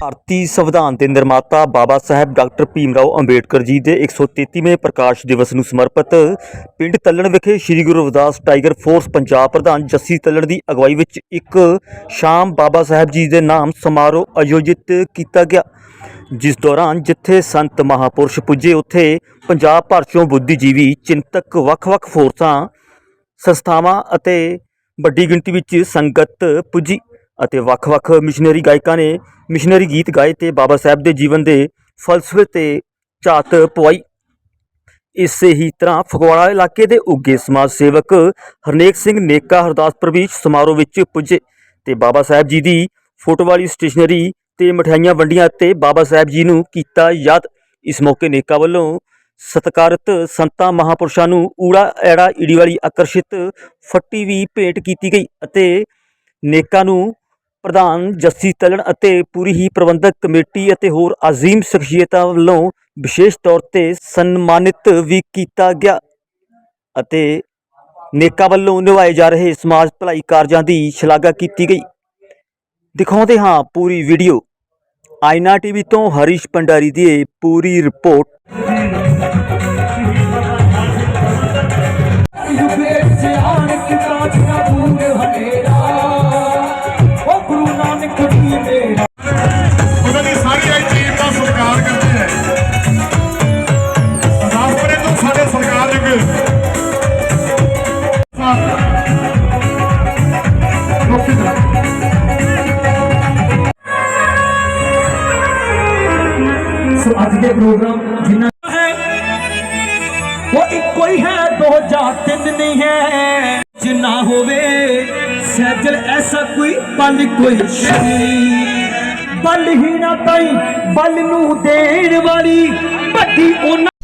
ਭਾਰਤੀ ਸੰਵਿਧਾਨ ਦੇ ਨਿਰਮਾਤਾ ਬਾਬਾ ਸਾਹਿਬ ਡਾਕਟਰ ਭੀਮ ਰਾਓ ਅੰਬੇਡਕਰ ਜੀ ਦੇ 133ਵੇਂ ਪ੍ਰਕਾਸ਼ ਦਿਵਸ ਨੂੰ ਸਮਰਪਿਤ ਪਿੰਡ ਤੱਲਣ ਵਿਖੇ ਸ੍ਰੀ ਗੁਰੂ ਰਵਿਦਾਸ ਟਾਈਗਰ ਫੋਰਸ ਪੰਜਾਬ ਪ੍ਰਧਾਨ ਜੱਸੀ ਤੱਲਣ ਦੀ ਅਗਵਾਈ ਵਿੱਚ ਇੱਕ ਸ਼ਾਮ ਬਾਬਾ ਸਾਹਿਬ ਜੀ ਦੇ ਨਾਮ ਸਮਾਰੋਹ ਆਯੋਜਿਤ ਕੀਤਾ ਗਿਆ, ਜਿਸ ਦੌਰਾਨ ਜਿੱਥੇ ਸੰਤ ਮਹਾਪੁਰਸ਼ ਪੁੱਜੇ, ਉੱਥੇ ਪੰਜਾਬ ਭਰ ਚੋਂ ਬੁੱਧੀਜੀਵੀ, ਚਿੰਤਕ ਵੱਖ-ਵੱਖ ਫੋਰਸਾਂ, ਸੰਸਥਾਵਾਂ ਅਤੇ ਵੱਡੀ ਗਿਣਤੀ ਵਿੱਚ ਸੰਗਤ ਪੁੱਜੀ। ਅਤੇ ਵੱਖ-ਵੱਖ ਮਿਸ਼ਨਰੀ ਗਾਇਕਾਂ ਨੇ ਮਿਸ਼ਨਰੀ ਗੀਤ ਗਾਏ ਤੇ ਬਾਬਾ ਸਾਹਿਬ ਦੇ ਜੀਵਨ ਦੇ ਫਲਸਫੇ ਤੇ ਝਾਤ ਪਵਾਈ। ਇਸੇ ਹੀ ਤਰ੍ਹਾਂ ਫਗਵਾੜਾ ਇਲਾਕੇ ਦੇ ਉੱਗੇ ਸਮਾਜ ਸੇਵਕ ਹਰਨੇਕ ਸਿੰਘ ਨੇਕਾ ਹਰਦਾਸਪੁਰ ਵੀ ਸਮਾਰੋਹ ਵਿੱਚ ਪੁੱਜੇ ਤੇ ਬਾਬਾ ਸਾਹਿਬ ਜੀ ਦੀ ਫੋਟੋ ਵਾਲੀ ਸਟੇਸ਼ਨਰੀ ਤੇ ਮਠਿਆਈਆਂ ਵੰਡੀਆਂ ਤੇ ਬਾਬਾ ਸਾਹਿਬ ਜੀ ਨੂੰ ਕੀਤਾ ਯਾਦ। ਇਸ ਮੌਕੇ ਨੇਕਾ ਵੱਲੋਂ ਸਤਿਕਾਰਤ ਸੰਤਾਂ ਮਹਾਪੁਰਸ਼ਾਂ ਨੂੰ ਊੜਾ ਐੜਾ ਈੜੀ ਵਾਲੀ ਆਕਰਸ਼ਿਤ ਫੱਟੀ ਵੀ ਭੇਟ ਕੀਤੀ ਗਈ ਅਤੇ ਨੇਕਾ ਨੂੰ ਪ੍ਰਧਾਨ ਜੱਸੀ ਤਲਣ ਅਤੇ ਪੂਰੀ ਹੀ ਪ੍ਰਬੰਧਕ ਕਮੇਟੀ ਅਤੇ ਹੋਰ ਅਜ਼ੀਮ ਸ਼ਖਸੀਅਤਾਂ ਵੱਲੋਂ ਵਿਸ਼ੇਸ਼ ਤੌਰ ਤੇ ਸਨਮਾਨਿਤ ਵੀ ਕੀਤਾ ਗਿਆ ਅਤੇ ਨੇਕਾ ਵੱਲੋਂ ਨਿਭਾਏ ਜਾ ਰਹੇ ਸਮਾਜ ਭਲਾਈ ਕਾਰਜਾਂ ਦੀ ਸ਼ਲਾਘਾ ਕੀਤੀ ਗਈ। ਦਿਖਾਉਂਦੇ ਹਾਂ ਪੂਰੀ ਵੀਡੀਓ। ਆਇਨਾ ਟੀਵੀ ਤੋਂ ਹਰੀਸ਼ ਭੰਡਾਰੀ ਦੀ ਪੂਰੀ ਰਿਪੋਰਟ। ਦੇ ਪ੍ਰੋਗਰਾਮ ਜਿੰਨਾ ਹੈ ਉਹ ਇੱਕੋ ਹੀ ਹੈ ਦੋ ਜਾਂ ਤਿੰਨ ਨਹੀਂ ਹੈ ਜਿੰਨਾ ਹੋਵੇ ਸਹਿਜਲ ਐਸਾ ਕੋਈ ਪਲ ਕੋਈ ਸ਼ਨੀ ਬਲ ਹੀ ਨਾ ਤਾਈ ਬਲ ਨੂੰ ਦੇਣ ਵਾਲੀ ਵੱਡੀ ਉਹਨਾਂ